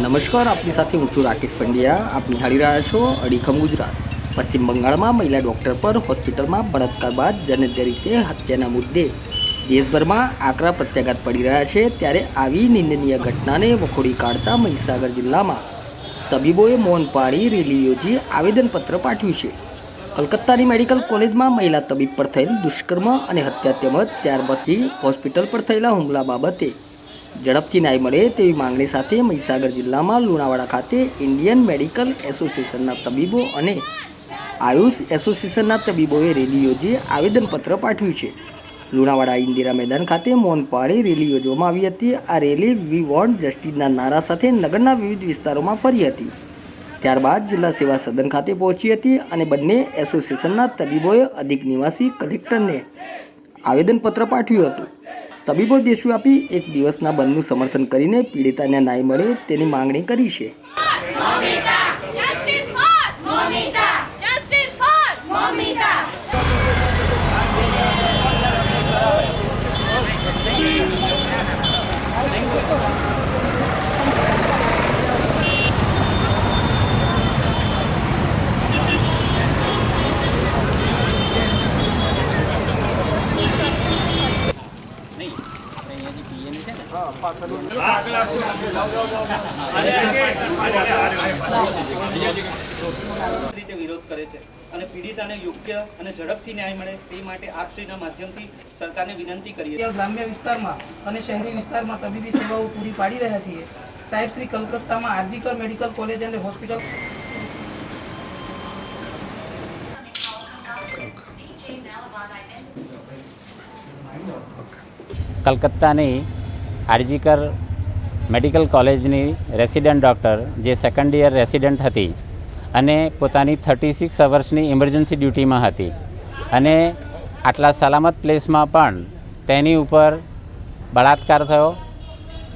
નમસ્કાર આપની સાથે હું છું રાકેશ પંડ્યા. આપ નિહાળી રહ્યા છો અડીખમ ગુજરાત. પશ્ચિમ બંગાળમાં મહિલા ડૉક્ટર પર હોસ્પિટલમાં બળાત્કાર બાદ જનદ્ય રીતે હત્યાના મુદ્દે દેશભરમાં આકરા પ્રત્યાઘાત પડી રહ્યા છે ત્યારે આવી નિંદનીય ઘટનાને વખોડી કાઢતા મહીસાગર જિલ્લામાં તબીબોએ મૌન પાડી રેલી યોજી આવેદનપત્ર પાઠવ્યું છે. કલકત્તાની મેડિકલ કોલેજમાં મહિલા તબીબ પર થયેલ દુષ્કર્મ અને હત્યા તેમજ ત્યારબાદથી હોસ્પિટલ પર થયેલા હુમલા બાબતે ઝડપથી ન્યાય મળે તેવી માંગણી સાથે મહીસાગર જિલ્લામાં લુણાવાડા ખાતે ઇન્ડિયન મેડિકલ એસોસિએશનના તબીબો અને આયુષ એસોસિએશનના તબીબોએ રેલી યોજી આવેદનપત્ર પાઠવ્યું છે. લુણાવાડા ઇન્દિરા મેદાન ખાતે મૌન પાળી રેલી યોજવામાં આવી હતી. આ રેલી વી વોન્ટ જસ્ટિસના નારા સાથે નગરના વિવિધ વિસ્તારોમાં ફરી હતી. ત્યારબાદ જિલ્લા સેવા સદન ખાતે પહોંચી હતી અને બંને એસોસિએશનના તબીબોએ અધિક નિવાસી કલેક્ટરને આવેદનપત્ર પાઠવ્યું હતું. તબીબો દેશવ્યાપી એક દિવસના બંધનું સમર્થન કરીને પીડિતાને ન્યાય મળે તેની માંગણી કરી છે. Justice રીતે વિરોધ કરે છે અને પીડિતાને યોગ્ય અને ઝડપથી ન્યાય મળે તે માટે આપશ્રીના માધ્યમથી સરકારને વિનંતી કરીએ. ગ્રામ્ય વિસ્તારમાં અને શહેરી વિસ્તારમાં તબીબી સેવાઓ પૂરી પાડી રહ્યા છીએ. સાહેબ શ્રી કલકત્તામાં આરજીકર મેડિકલ કોલેજ અને હોસ્પિટલ કલકત્તાની આરજીકર મેડિકલ કોલેજની રેસિડન્ટ ડૉક્ટર, જે સેકન્ડ યર રેસિડન્ટ હતી અને પોતાની થર્ટી સિક્સ અવર્સની ઇમરજન્સી ડ્યુટીમાં હતી. અને આટલા સલામત પ્લેસમાં પણ તેની ઉપર બળાત્કાર થયો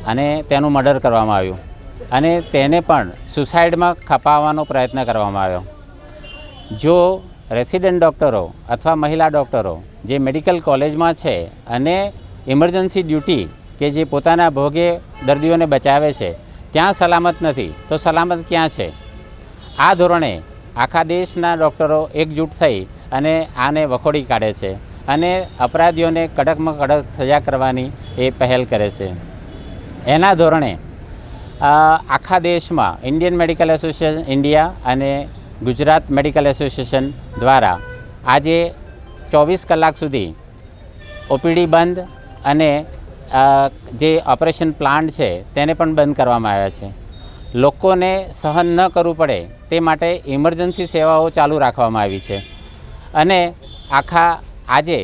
અને તેનું મર્ડર કરવામાં આવ્યું. અને તેને પણ સુસાઇડમાં ખપાવવાનો પ્રયત્ન કરવામાં આવ્યો. જો રેસિડન્ટ ડૉક્ટરો અથવા મહિલા ડૉક્ટરો જે મેડિકલ કોલેજમાં છે અને ઇમરજન્સી ડ્યુટી કે જે પોતાના ભોગે દર્દીઓને બચાવે છે, ત્યાં સલામત નથી. તો સલામત ક્યાં છે? આ ધોરણે આખા દેશના ડૉક્ટરો એકજૂટ થઈ અને આને વખોડી કાઢે છે અને અપરાધીઓને કડકમાં કડક સજા કરવાની એ પહેલ કરે છે. એના ધોરણે આખા દેશમાં ઇન્ડિયન મેડિકલ એસોસિએશન ઇન્ડિયા અને ગુજરાત મેડિકલ એસોસિએશન દ્વારા આજે ચોવીસ કલાક સુધી ઓપીડી બંધ અને જે ઓપરેશન પ્લાન્ટ છે, તેને પણ બંધ કરવામાં આવ્યા છે. લોકોને સહન ન કરવું પડે તે માટે ઇમરજન્સી સેવાઓ ચાલુ રાખવામાં આવી છે. અને આખા આજે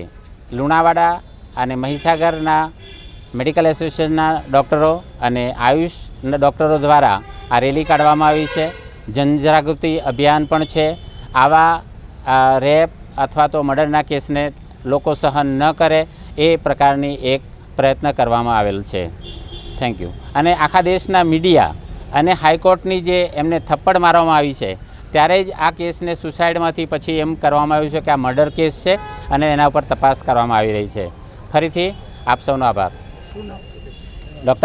લુણાવાડા અને મહીસાગરના મેડિકલ એસોસિએશનના ડૉક્ટરો અને આયુષના ડૉક્ટરો દ્વારા આ રેલી કાઢવામાં આવી છે. જનજાગૃતિ અભિયાન પણ છે. આવા રેપ અથવા તો મર્ડરના કેસને લોકો સહન ન કરે એ પ્રકારની એક પ્રયત્ન કરવામાં આવેલ છે. થેન્ક યુ અને આખા દેશના મીડિયા અને હાઈકોર્ટની જે એમને થપ્પડ મારવામાં આવી છે, ત્યારે જ આ કેસને સુસાઇડમાંથી પછી એમ કરવામાં આવ્યું છે કે આ મર્ડર કેસ છે અને એના ઉપર તપાસ કરવામાં આવી રહી છે. ફરીથી આપ સૌનો આભાર.